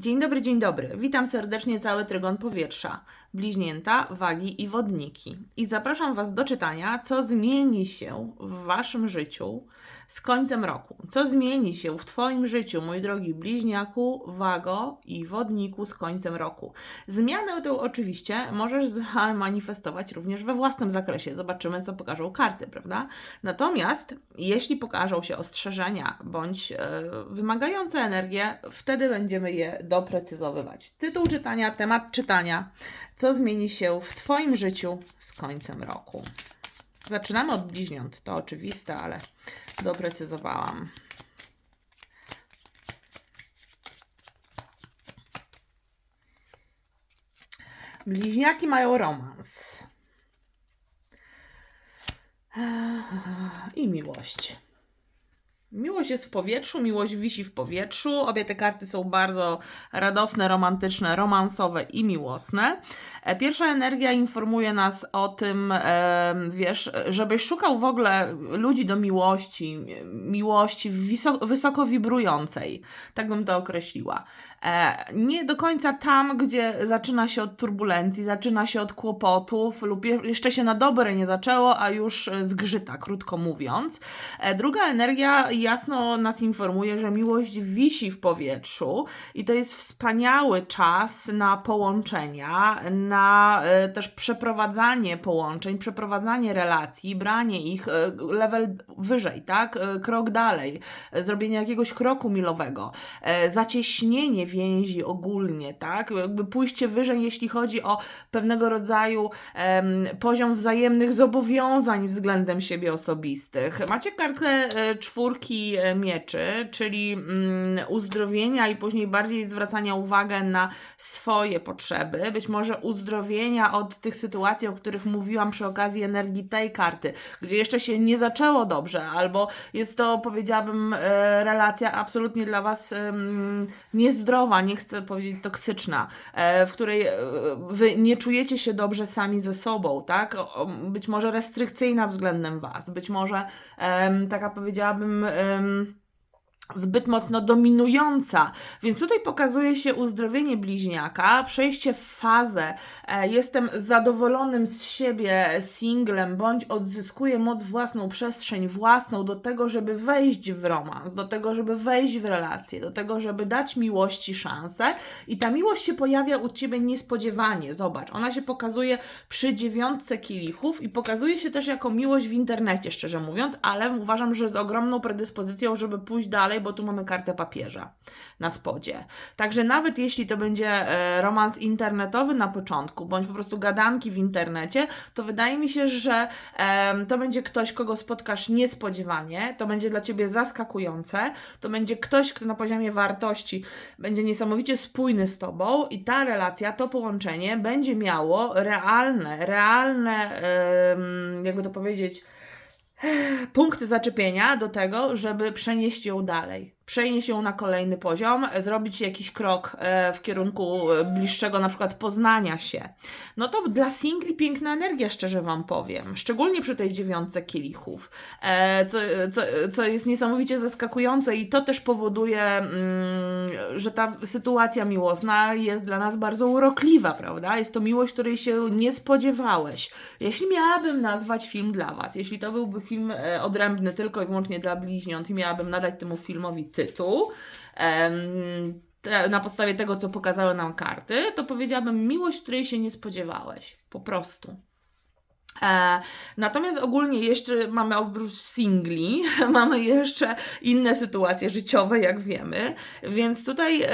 Dzień dobry, dzień dobry. Witam serdecznie cały trygon powietrza, bliźnięta, wagi i wodniki. I zapraszam Was do czytania, co zmieni się w Waszym życiu z końcem roku. Co zmieni się w Twoim życiu, mój drogi bliźniaku, wago i wodniku z końcem roku. Zmianę tę oczywiście możesz zamanifestować również we własnym zakresie. Zobaczymy, co pokażą karty, prawda? Natomiast jeśli pokażą się ostrzeżenia bądź e, wymagające energię, wtedy będziemy je doprecyzowywać. Tytuł czytania, temat czytania, co zmieni się w Twoim życiu z końcem roku. Zaczynamy od bliźniąt, to oczywiste, ale doprecyzowałam. Bliźniaki mają romans. I miłość. Miłość jest w powietrzu, miłość wisi w powietrzu. Obie te karty są bardzo radosne, romantyczne, romansowe i miłosne. E, Pierwsza energia informuje nas o tym, e, wiesz, żebyś szukał w ogóle ludzi do miłości, miłości wysoko, wibrującej. Tak bym to określiła. E, Nie do końca tam, gdzie zaczyna się od turbulencji, zaczyna się od kłopotów, lub je- jeszcze się na dobre nie zaczęło, a już zgrzyta, krótko mówiąc. Druga energia jasno nas informuje, że miłość wisi w powietrzu i to jest wspaniały czas na połączenia, na e, też przeprowadzanie połączeń, przeprowadzanie relacji, branie ich e, level wyżej, tak? E, Krok dalej, zrobienie jakiegoś kroku milowego, zacieśnienie więzi ogólnie, tak? Jakby pójście wyżej, jeśli chodzi o pewnego rodzaju poziom wzajemnych zobowiązań względem siebie osobistych. Macie kartę czwórki mieczy, czyli mm, uzdrowienia i później bardziej zwracania uwagi na swoje potrzeby, być może uzdrowienia od tych sytuacji, o których mówiłam przy okazji energii tej karty, gdzie jeszcze się nie zaczęło dobrze, albo jest to, powiedziałabym, e, relacja absolutnie dla Was niezdrowa, nie chcę powiedzieć toksyczna, e, w której e, Wy nie czujecie się dobrze sami ze sobą, tak? Być może restrykcyjna względem Was, być może taka powiedziałabym. Zbyt mocno dominująca. Więc tutaj pokazuje się uzdrowienie bliźniaka, przejście w fazę e, jestem zadowolonym z siebie singlem, bądź odzyskuję moc własną, przestrzeń własną do tego, żeby wejść w romans, do tego, żeby wejść w relację, do tego, żeby dać miłości szansę i ta miłość się pojawia u Ciebie niespodziewanie. Zobacz, ona się pokazuje przy dziewiątce kielichów i pokazuje się też jako miłość w internecie, szczerze mówiąc, ale uważam, że z ogromną predyspozycją, żeby pójść dalej, bo tu mamy kartę papieża na spodzie. Także nawet jeśli to będzie e, romans internetowy na początku, bądź po prostu gadanki w internecie, to wydaje mi się, że em, to będzie ktoś, kogo spotkasz niespodziewanie, to będzie dla Ciebie zaskakujące, to będzie ktoś, kto na poziomie wartości będzie niesamowicie spójny z Tobą i ta relacja, to połączenie będzie miało realne, realne, jakby to powiedzieć, punkty zaczepienia do tego, żeby przenieść ją dalej. Przenieść ją na kolejny poziom, zrobić jakiś krok e, w kierunku e, bliższego na przykład poznania się. No to dla singli piękna energia, szczerze Wam powiem. Szczególnie przy tej dziewiątce kielichów, e, co, co, co jest niesamowicie zaskakujące i to też powoduje, mm, że ta sytuacja miłosna jest dla nas bardzo urokliwa, prawda? Jest to miłość, której się nie spodziewałeś. Jeśli miałabym nazwać film dla Was, jeśli to byłby film e, odrębny tylko i wyłącznie dla bliźniąt i miałabym nadać temu filmowi tytuł, na podstawie tego, co pokazały nam karty, to powiedziałabym miłość, której się nie spodziewałeś. Po prostu. E, natomiast ogólnie jeszcze mamy oprócz singli, mamy jeszcze inne sytuacje życiowe, jak wiemy, więc tutaj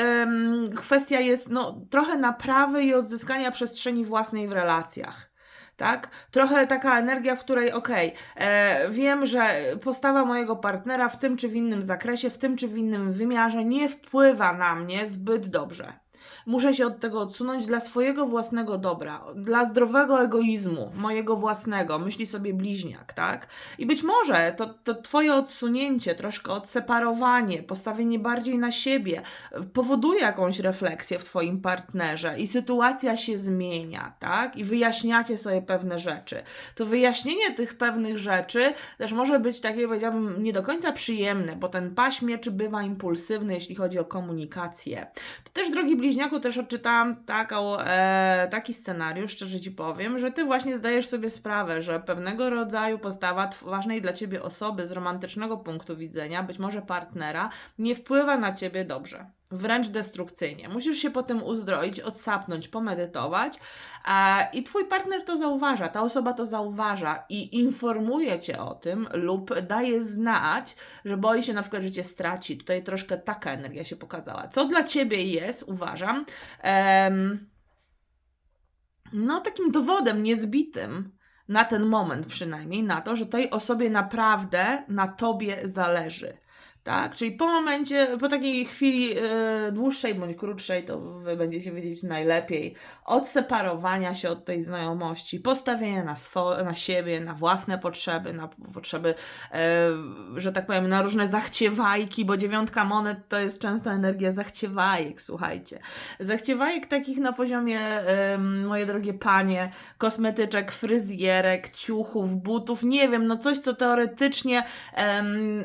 kwestia jest no, trochę naprawy i odzyskania przestrzeni własnej w relacjach. Tak? Trochę taka energia, w której okej, e, wiem, że postawa mojego partnera w tym czy w innym zakresie, w tym czy w innym wymiarze nie wpływa na mnie zbyt dobrze. Muszę się od tego odsunąć dla swojego własnego dobra, dla zdrowego egoizmu, mojego własnego, myśli sobie bliźniak, tak? I być może to, to Twoje odsunięcie, troszkę odseparowanie, postawienie bardziej na siebie powoduje jakąś refleksję w Twoim partnerze i sytuacja się zmienia, tak? I wyjaśniacie sobie pewne rzeczy. To wyjaśnienie tych pewnych rzeczy też może być takie, powiedziałabym, nie do końca przyjemne, bo ten paś mieczy bywa impulsywny, jeśli chodzi o komunikację. To też, drogi bliźniaku, też odczytałam taką, e, taki scenariusz, szczerze Ci powiem, że Ty właśnie zdajesz sobie sprawę, że pewnego rodzaju postawa ważnej dla Ciebie osoby z romantycznego punktu widzenia, być może partnera, nie wpływa na Ciebie dobrze. Wręcz destrukcyjnie. Musisz się potem uzdroić, odsapnąć, pomedytować e, i Twój partner to zauważa, ta osoba to zauważa i informuje Cię o tym lub daje znać, że boi się na przykład, że Cię straci. Tutaj troszkę taka energia się pokazała. Co dla Ciebie jest, uważam, no takim dowodem niezbitym na ten moment przynajmniej, na to, że tej osobie naprawdę na Tobie zależy. Tak, czyli po momencie, po takiej chwili e, dłuższej bądź krótszej, to wy będziecie wiedzieć najlepiej, odseparowania się od tej znajomości, postawienia na, na siebie, na własne potrzeby, na potrzeby, e, że tak powiem, na różne zachciewajki, bo dziewiątka monet to jest często energia zachciewajek, słuchajcie. Zachciewajek takich na poziomie, em, moje drogie panie, kosmetyczek, fryzjerek, ciuchów, butów, nie wiem, no coś, co teoretycznie em,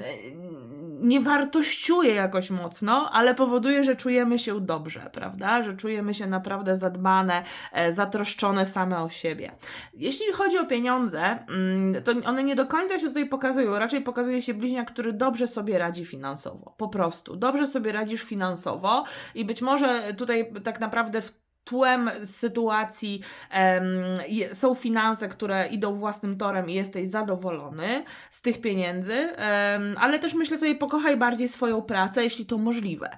nie wartościuje jakoś mocno, ale powoduje, że czujemy się dobrze, prawda? Że czujemy się naprawdę zadbane, e, zatroszczone same o siebie. Jeśli chodzi o pieniądze, mm, to one nie do końca się tutaj pokazują. Raczej pokazuje się bliźniak, który dobrze sobie radzi finansowo. Po prostu. Dobrze sobie radzisz finansowo i być może tutaj tak naprawdę w tłem sytuacji są finanse, które idą własnym torem i jesteś zadowolony z tych pieniędzy, ale też myślę sobie, pokochaj bardziej swoją pracę, jeśli to możliwe.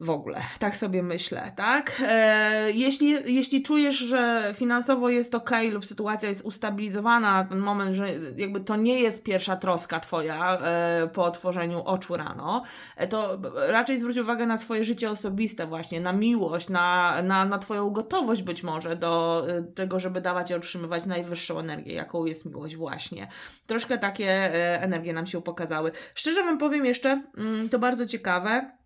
W ogóle, tak sobie myślę, tak? E, jeśli, jeśli czujesz, że finansowo jest ok lub sytuacja jest ustabilizowana na ten moment, że jakby to nie jest pierwsza troska Twoja e, po otworzeniu oczu rano, e, to raczej zwróć uwagę na swoje życie osobiste właśnie, na miłość, na, na, na Twoją gotowość być może do e, tego, żeby dawać i otrzymywać najwyższą energię, jaką jest miłość właśnie. Troszkę takie e, energie nam się pokazały. Szczerze Wam powiem jeszcze, mm, to bardzo ciekawe,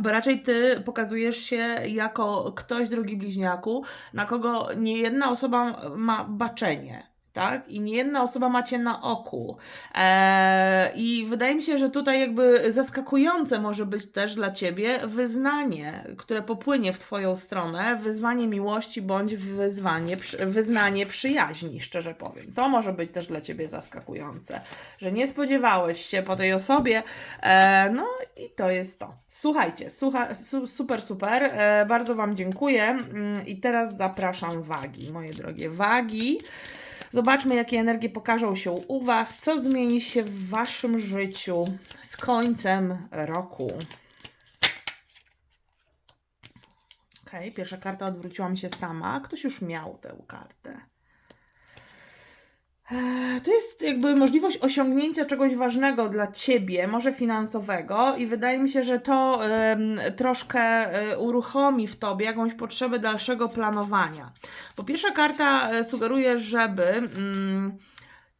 bo raczej ty pokazujesz się jako ktoś, drugi bliźniaku, na kogo nie jedna osoba ma baczenie. Tak? I nie jedna osoba macie na oku. Eee, I wydaje mi się, że tutaj jakby zaskakujące może być też dla ciebie wyznanie, które popłynie w twoją stronę, wyzwanie miłości bądź wyzwanie, wyznanie przyjaźni, szczerze powiem. To może być też dla ciebie zaskakujące, że nie spodziewałeś się po tej osobie. E, no i to jest to. Słuchajcie, słucha, su, super, super. E, bardzo Wam dziękuję. Mm, I teraz zapraszam wagi, moje drogie wagi. Zobaczmy, jakie energie pokażą się u Was, co zmieni się w Waszym życiu z końcem roku. Ok, pierwsza karta odwróciła mi się sama. Ktoś już miał tę kartę. Eee, To jest jakby możliwość osiągnięcia czegoś ważnego dla ciebie, może finansowego, i wydaje mi się, że to em, troszkę e, uruchomi w tobie jakąś potrzebę dalszego planowania. Bo pierwsza karta e, sugeruje, żeby. Mm,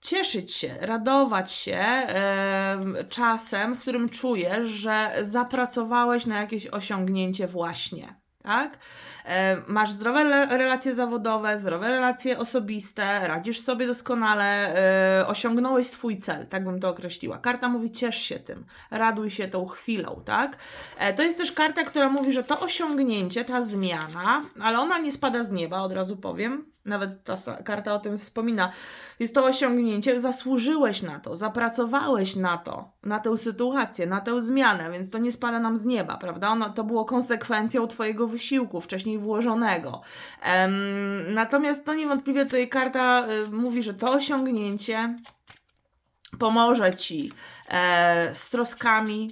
cieszyć się, radować się em, czasem, w którym czujesz, że zapracowałeś na jakieś osiągnięcie właśnie. Tak? E, Masz zdrowe relacje zawodowe, zdrowe relacje osobiste, radzisz sobie doskonale, e, osiągnąłeś swój cel, tak bym to określiła. Karta mówi ciesz się tym, raduj się tą chwilą, tak? E, To jest też karta, która mówi, że to osiągnięcie, ta zmiana, ale ona nie spada z nieba, od razu powiem, nawet ta karta o tym wspomina, jest to osiągnięcie, zasłużyłeś na to, zapracowałeś na to, na tę sytuację, na tę zmianę, więc to nie spada nam z nieba, prawda? Ono, to było konsekwencją Twojego wysiłku, wcześniej włożonego. Em, natomiast to niewątpliwie tutaj karta y, mówi, że to osiągnięcie pomoże Ci e, z troskami,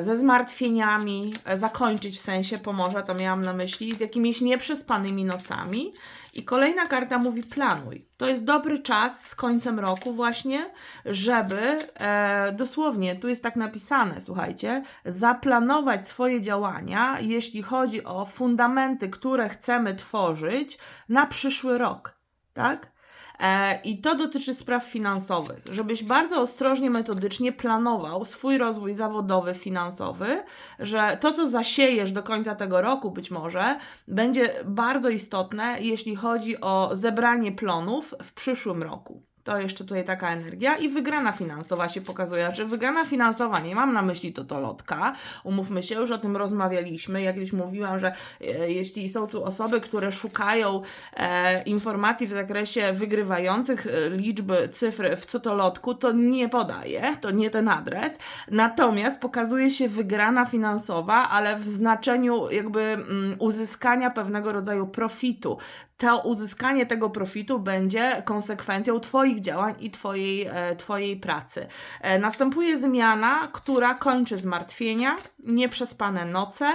ze zmartwieniami, e, zakończyć w sensie pomoże, to miałam na myśli, z jakimiś nieprzespanymi nocami. I kolejna karta mówi planuj. To jest dobry czas z końcem roku właśnie, żeby e, dosłownie, tu jest tak napisane, słuchajcie, zaplanować swoje działania, jeśli chodzi o fundamenty, które chcemy tworzyć na przyszły rok, tak? E, I to dotyczy spraw finansowych, żebyś bardzo ostrożnie, metodycznie planował swój rozwój zawodowy, finansowy, że to, co zasiejesz do końca tego roku, być może, będzie bardzo istotne, jeśli chodzi o zebranie plonów w przyszłym roku. To jeszcze tutaj taka energia i wygrana finansowa się pokazuje. Znaczy, wygrana finansowa, nie mam na myśli to to lotka. Umówmy się, już o tym rozmawialiśmy. Ja kiedyś mówiłam, że e, jeśli są tu osoby, które szukają e, informacji w zakresie wygrywających e, liczby, cyfry w cotolotku, to nie podaję, to nie ten adres. Natomiast pokazuje się wygrana finansowa, ale w znaczeniu jakby mm, uzyskania pewnego rodzaju profitu to uzyskanie tego profitu będzie konsekwencją Twoich działań i Twojej, e, twojej pracy. E, następuje zmiana, która kończy zmartwienia, nieprzespane noce.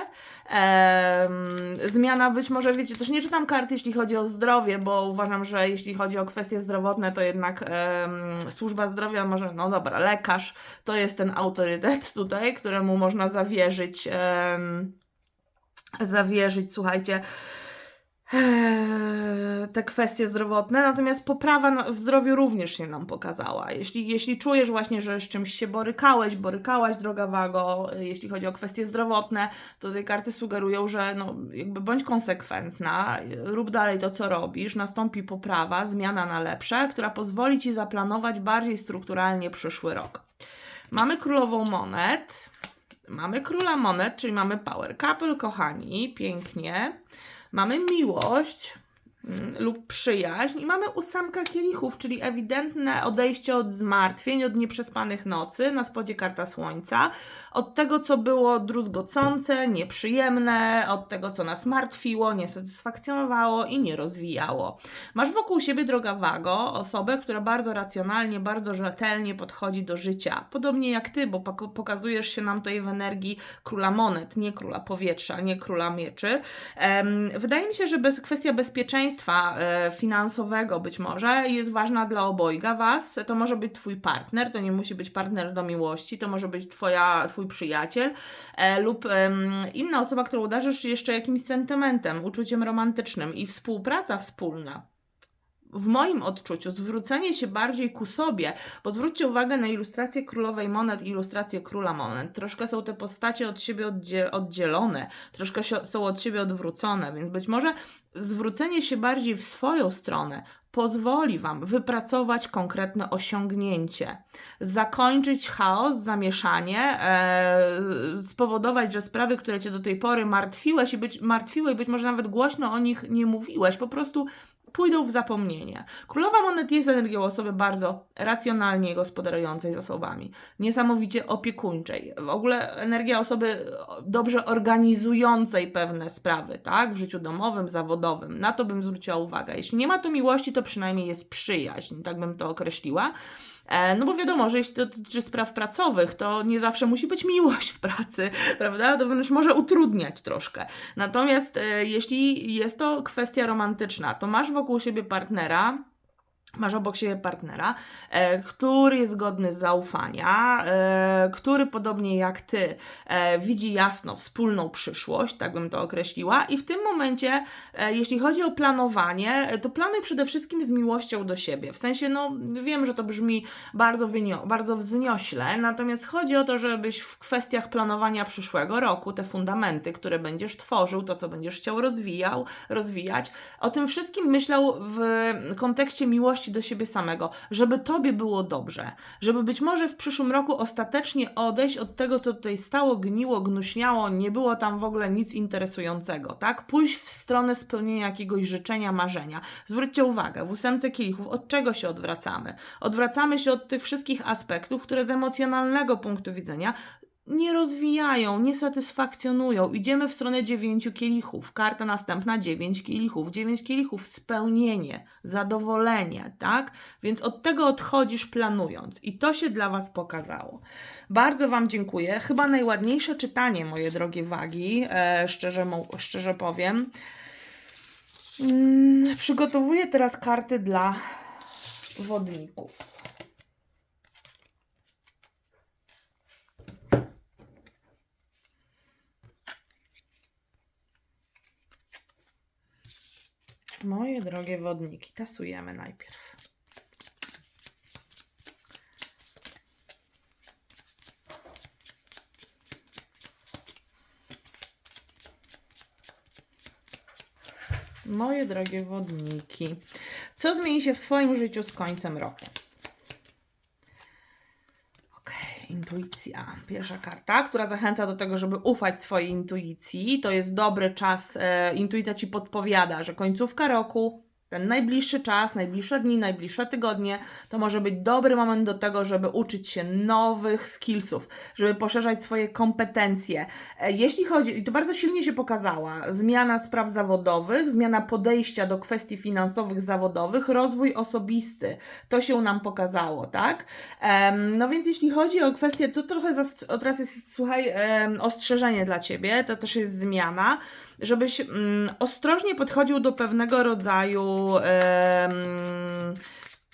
Zmiana być może, wiecie, też nie czytam kart, jeśli chodzi o zdrowie, bo uważam, że jeśli chodzi o kwestie zdrowotne, to jednak służba zdrowia może, no dobra, lekarz to jest ten autorytet tutaj, któremu można zawierzyć, zawierzyć, słuchajcie, te kwestie zdrowotne, natomiast poprawa w zdrowiu również się nam pokazała. Jeśli, jeśli czujesz właśnie, że z czymś się borykałeś, borykałaś, droga wago, e, jeśli chodzi o kwestie zdrowotne, to te karty sugerują, że no, jakby bądź konsekwentna, e, rób dalej to, co robisz, nastąpi poprawa, zmiana na lepsze, która pozwoli Ci zaplanować bardziej strukturalnie przyszły rok. Mamy królową monet, mamy króla monet, czyli mamy power couple, kochani, pięknie. Mamy miłość lub przyjaźń i mamy ósemkę kielichów, czyli ewidentne odejście od zmartwień, od nieprzespanych nocy, na spodzie karta słońca, od tego, co było druzgocące, nieprzyjemne, od tego, co nas martwiło, nie satysfakcjonowało i nie rozwijało. Masz wokół siebie, droga Wago, osobę, która bardzo racjonalnie, bardzo rzetelnie podchodzi do życia. Podobnie jak ty, bo pok- pokazujesz się nam tutaj w energii króla monet, nie króla powietrza, nie króla mieczy. Wydaje mi się, że bez, kwestia bezpieczeństwa e, finansowego być może jest ważna dla obojga Was. To może być Twój partner, to nie musi być partner do miłości, to może być twoja, Twój przyjaciel e, lub inna osoba, którą darzysz jeszcze jakimś sentymentem, uczuciem romantycznym i współpraca wspólna w moim odczuciu zwrócenie się bardziej ku sobie, bo zwróćcie uwagę na ilustrację królowej monet i ilustrację króla monet. Troszkę są te postacie od siebie oddzie- oddzielone, troszkę są od siebie odwrócone, więc być może zwrócenie się bardziej w swoją stronę pozwoli Wam wypracować konkretne osiągnięcie, zakończyć chaos, zamieszanie, e, spowodować, że sprawy, które Cię do tej pory martwiłeś i być, martwiły i być może nawet głośno o nich nie mówiłeś, po prostu pójdą w zapomnienie. Królowa Monet jest energią osoby bardzo racjonalnie gospodarującej zasobami, niesamowicie opiekuńczej. W ogóle energia osoby dobrze organizującej pewne sprawy, tak? W życiu domowym, zawodowym. Na to bym zwróciła uwagę. Jeśli nie ma tu miłości, to przynajmniej jest przyjaźń, tak bym to określiła. E, No bo wiadomo, że jeśli to dotyczy spraw pracowych, to nie zawsze musi być miłość w pracy, prawda? To wręcz może utrudniać troszkę. Natomiast e, jeśli jest to kwestia romantyczna, to masz wokół siebie partnera, Masz obok siebie partnera, e, który jest godny zaufania, e, który podobnie jak ty e, widzi jasno wspólną przyszłość, tak bym to określiła. I w tym momencie, jeśli chodzi o planowanie, to planuj przede wszystkim z miłością do siebie. W sensie, no wiem, że to brzmi bardzo, wynio- bardzo wzniośle, natomiast chodzi o to, żebyś w kwestiach planowania przyszłego roku, te fundamenty, które będziesz tworzył, to co będziesz chciał rozwijał, rozwijać, o tym wszystkim myślał w kontekście miłości do siebie samego, żeby tobie było dobrze, żeby być może w przyszłym roku ostatecznie odejść od tego, co tutaj stało, gniło, gnuśniało, nie było tam w ogóle nic interesującego, tak? Pójść w stronę spełnienia jakiegoś życzenia, marzenia. Zwróćcie uwagę, w ósemce kielichów od czego się odwracamy? Odwracamy się od tych wszystkich aspektów, które z emocjonalnego punktu widzenia nie rozwijają, nie satysfakcjonują. Idziemy w stronę dziewięciu kielichów. Karta następna dziewięć kielichów. Dziewięć kielichów spełnienie, zadowolenie, tak? Więc od tego odchodzisz planując. I to się dla Was pokazało. Bardzo Wam dziękuję. Chyba najładniejsze czytanie, moje drogie wagi, e, szczerze, szczerze powiem. Mm, przygotowuję teraz karty dla wodników. Moje drogie wodniki, tasujemy najpierw. Moje drogie wodniki, co zmieni się w Twoim życiu z końcem roku? Okej, intuicja. Pierwsza karta, która zachęca do tego, żeby ufać swojej intuicji. To jest dobry czas. E, intuicja ci podpowiada, że końcówka roku, ten najbliższy czas, najbliższe dni, najbliższe tygodnie, to może być dobry moment do tego, żeby uczyć się nowych skillsów, żeby poszerzać swoje kompetencje. E, Jeśli chodzi, i to bardzo silnie się pokazała, zmiana spraw zawodowych, zmiana podejścia do kwestii finansowych, zawodowych, rozwój osobisty, to się nam pokazało, tak? No więc jeśli chodzi o kwestię, to trochę zast- teraz jest, słuchaj, ostrzeżenie dla Ciebie, to też jest zmiana, żebyś mm, ostrożnie podchodził do pewnego rodzaju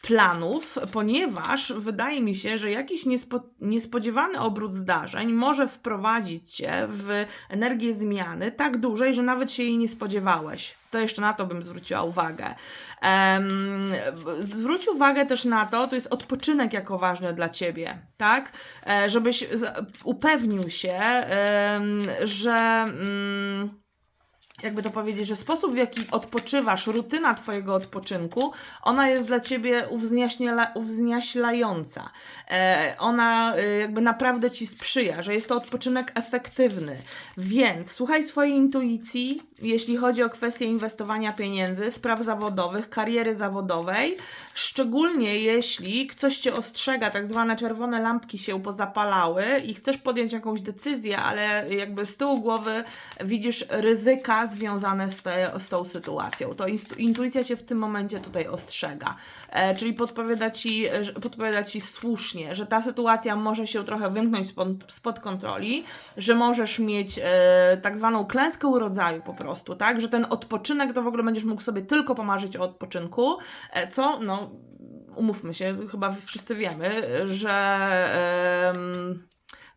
planów, ponieważ wydaje mi się, że jakiś niespo, niespodziewany obrót zdarzeń może wprowadzić Cię w energię zmiany tak dużej, że nawet się jej nie spodziewałeś. To jeszcze na to bym zwróciła uwagę. Em, zwróć uwagę też na to, to jest odpoczynek jako ważny dla Ciebie, tak? E, żebyś upewnił się, em, że... Mm, jakby to powiedzieć, że sposób, w jaki odpoczywasz, rutyna Twojego odpoczynku, ona jest dla Ciebie uwzniaśniela, uwzniaślająca. E, ona e, jakby naprawdę Ci sprzyja, że jest to odpoczynek efektywny. Więc słuchaj swojej intuicji, jeśli chodzi o kwestię inwestowania pieniędzy, spraw zawodowych, kariery zawodowej, szczególnie jeśli coś Cię ostrzega, tak zwane czerwone lampki się pozapalały i chcesz podjąć jakąś decyzję, ale jakby z tyłu głowy widzisz ryzyka związane z, te, z tą sytuacją. To intuicja Cię w tym momencie tutaj ostrzega. E, czyli podpowiada ci, że- podpowiada ci słusznie, że ta sytuacja może się trochę wymknąć spod, spod kontroli, że możesz mieć e, tak zwaną klęskę urodzaju po prostu, tak? Że ten odpoczynek to w ogóle będziesz mógł sobie tylko pomarzyć o odpoczynku, e, co no umówmy się, chyba wszyscy wiemy, że em,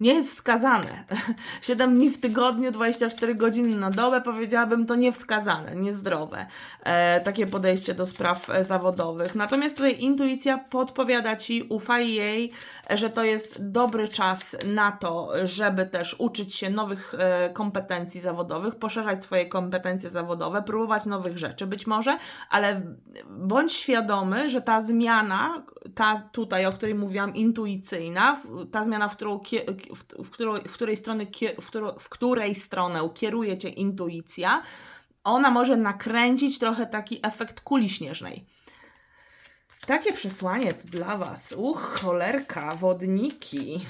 nie jest wskazane. 7 dni w tygodniu, 24 godziny na dobę, powiedziałabym, to niewskazane, niezdrowe. E, takie podejście do spraw e, zawodowych. Natomiast tutaj intuicja podpowiada ci, ufaj jej, że to jest dobry czas na to, żeby też uczyć się nowych e, kompetencji zawodowych, poszerzać swoje kompetencje zawodowe, próbować nowych rzeczy być może, ale bądź świadomy, że ta zmiana, ta tutaj, o której mówiłam, intuicyjna, ta zmiana, w którą, w, w, którą, w której stronę, kie- w, którą, w której stronę kieruje cię intuicja, ona może nakręcić trochę taki efekt kuli śnieżnej. Takie przesłanie dla Was. Uch, cholerka, wodniki.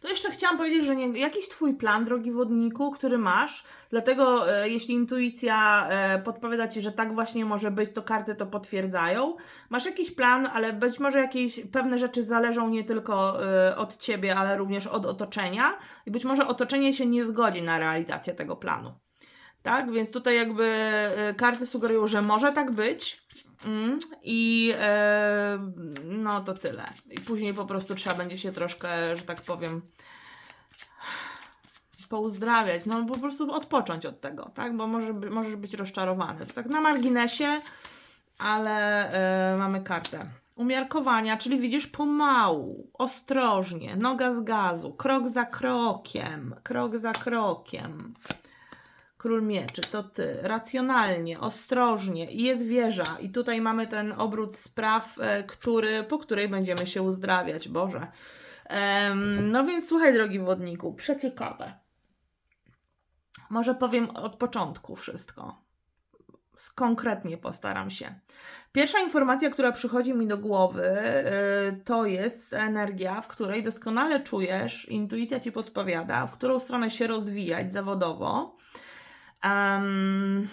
To jeszcze chciałam powiedzieć, że nie, jakiś Twój plan, drogi wodniku, który masz, dlatego e, jeśli intuicja e, podpowiada Ci, że tak właśnie może być, to karty to potwierdzają. Masz jakiś plan, ale być może jakieś pewne rzeczy zależą nie tylko e, od Ciebie, ale również od otoczenia i być może otoczenie się nie zgodzi na realizację tego planu. Tak, więc tutaj jakby e, karty sugerują, że może tak być. Mm, I e, no to tyle. I później po prostu trzeba będzie się troszkę, że tak powiem, pouzdrawiać, no po prostu odpocząć od tego, tak? Bo może, możesz być rozczarowany. To tak na marginesie, ale e, mamy kartę. Umiarkowania, czyli widzisz pomału, ostrożnie, noga z gazu, krok za krokiem, krok za krokiem. Król mieczy, to ty. Racjonalnie, ostrożnie. I jest wieża. I tutaj mamy ten obrót spraw, e, który, po której będziemy się uzdrawiać. Boże. Em, no więc słuchaj, drogi wodniku, przeciekawe. Może powiem od początku wszystko. Konkretnie postaram się. Pierwsza informacja, która przychodzi mi do głowy, yy, to jest energia, w której doskonale czujesz, intuicja ci podpowiada, w którą stronę się rozwijać zawodowo. Em,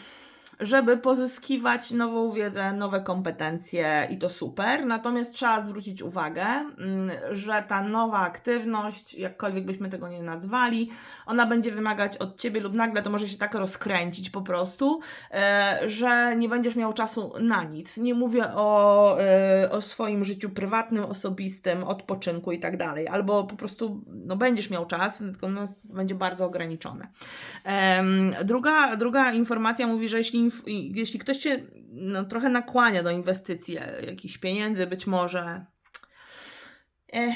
żeby pozyskiwać nową wiedzę, nowe kompetencje i to super. Natomiast trzeba zwrócić uwagę, mm, że ta nowa aktywność, jakkolwiek byśmy tego nie nazwali, ona będzie wymagać od ciebie lub nagle to może się tak rozkręcić po prostu, e, że nie będziesz miał czasu na nic. Nie mówię o, e, o swoim życiu prywatnym, osobistym, odpoczynku i tak dalej, albo po prostu no, będziesz miał czas, tylko będzie bardzo ograniczone. Druga, druga informacja mówi, że jeśli, jeśli ktoś cię no, trochę nakłania do inwestycji e, jakichś pieniędzy, być może eh,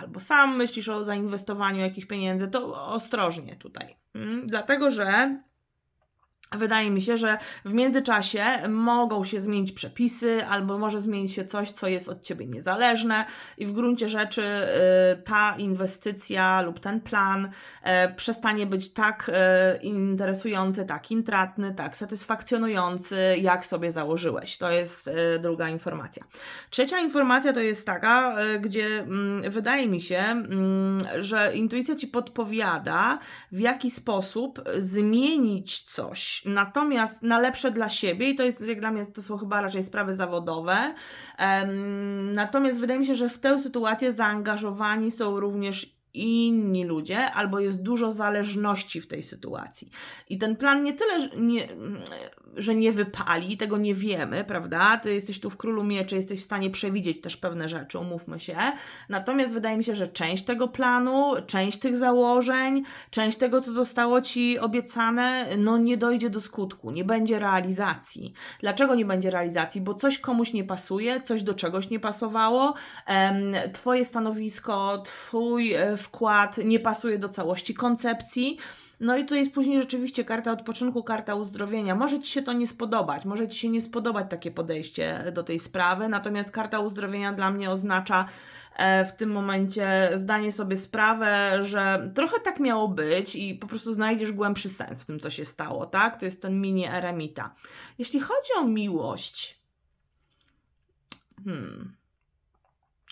albo sam myślisz o zainwestowaniu jakichś pieniędzy, to ostrożnie tutaj. Mm, Dlatego, że Wydaje mi się, że w międzyczasie mogą się zmienić przepisy, albo może zmienić się coś, co jest od ciebie niezależne, i w gruncie rzeczy y, ta inwestycja lub ten plan e, przestanie być tak e, interesujący, tak intratny, tak satysfakcjonujący, jak sobie założyłeś. To jest druga informacja. Trzecia informacja to jest taka, gdzie mm, wydaje mi się, mm, że intuicja ci podpowiada, w jaki sposób zmienić coś, natomiast na lepsze dla siebie, i to jest, jak dla mnie, to są chyba raczej sprawy zawodowe. Natomiast wydaje mi się, że w tę sytuację zaangażowani są również inni ludzie, albo jest dużo zależności w tej sytuacji. I ten plan nie tyle, że nie, że nie wypali, tego nie wiemy, prawda? Ty jesteś tu w królu mieczy, jesteś w stanie przewidzieć też pewne rzeczy, umówmy się. Natomiast wydaje mi się, że część tego planu, część tych założeń, część tego, co zostało ci obiecane, no nie dojdzie do skutku, nie będzie realizacji. Dlaczego nie będzie realizacji? Bo coś komuś nie pasuje, coś do czegoś nie pasowało, em, twoje stanowisko, twój e, wkład nie pasuje do całości koncepcji. No i tu jest później rzeczywiście karta odpoczynku, karta uzdrowienia. Może Ci się to nie spodobać, może Ci się nie spodobać takie podejście do tej sprawy, natomiast karta uzdrowienia dla mnie oznacza e, w tym momencie zdanie sobie sprawę, że trochę tak miało być i po prostu znajdziesz głębszy sens w tym, co się stało, tak? To jest ten mini eremita. Jeśli chodzi o miłość, hmm,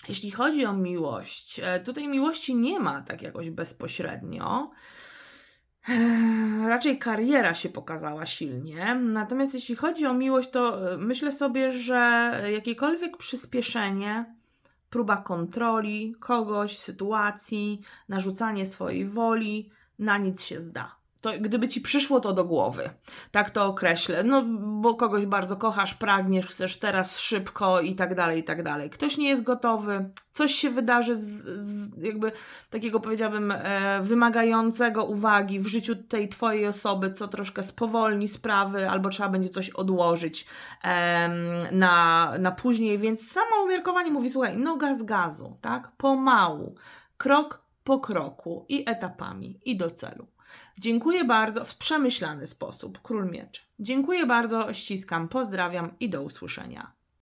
jeśli chodzi o miłość, e, tutaj miłości nie ma tak jakoś bezpośrednio. Raczej kariera się pokazała silnie. Natomiast jeśli chodzi o miłość, to e, myślę sobie, że jakiekolwiek przyspieszenie, próba kontroli kogoś, sytuacji, narzucanie swojej woli, na nic się zda. To gdyby ci przyszło to do głowy, tak to określę, no bo kogoś bardzo kochasz, pragniesz, chcesz teraz szybko i tak dalej, i tak dalej. Ktoś nie jest gotowy, coś się wydarzy z, z jakby takiego powiedziałabym e, wymagającego uwagi w życiu tej twojej osoby, co troszkę spowolni sprawy, albo trzeba będzie coś odłożyć em, na, na później, więc samo umiarkowanie mówi, słuchaj, noga z gazu, tak, pomału, krok po kroku i etapami i do celu. Dziękuję bardzo w przemyślany sposób, król mieczy. Dziękuję bardzo, ściskam, pozdrawiam i do usłyszenia.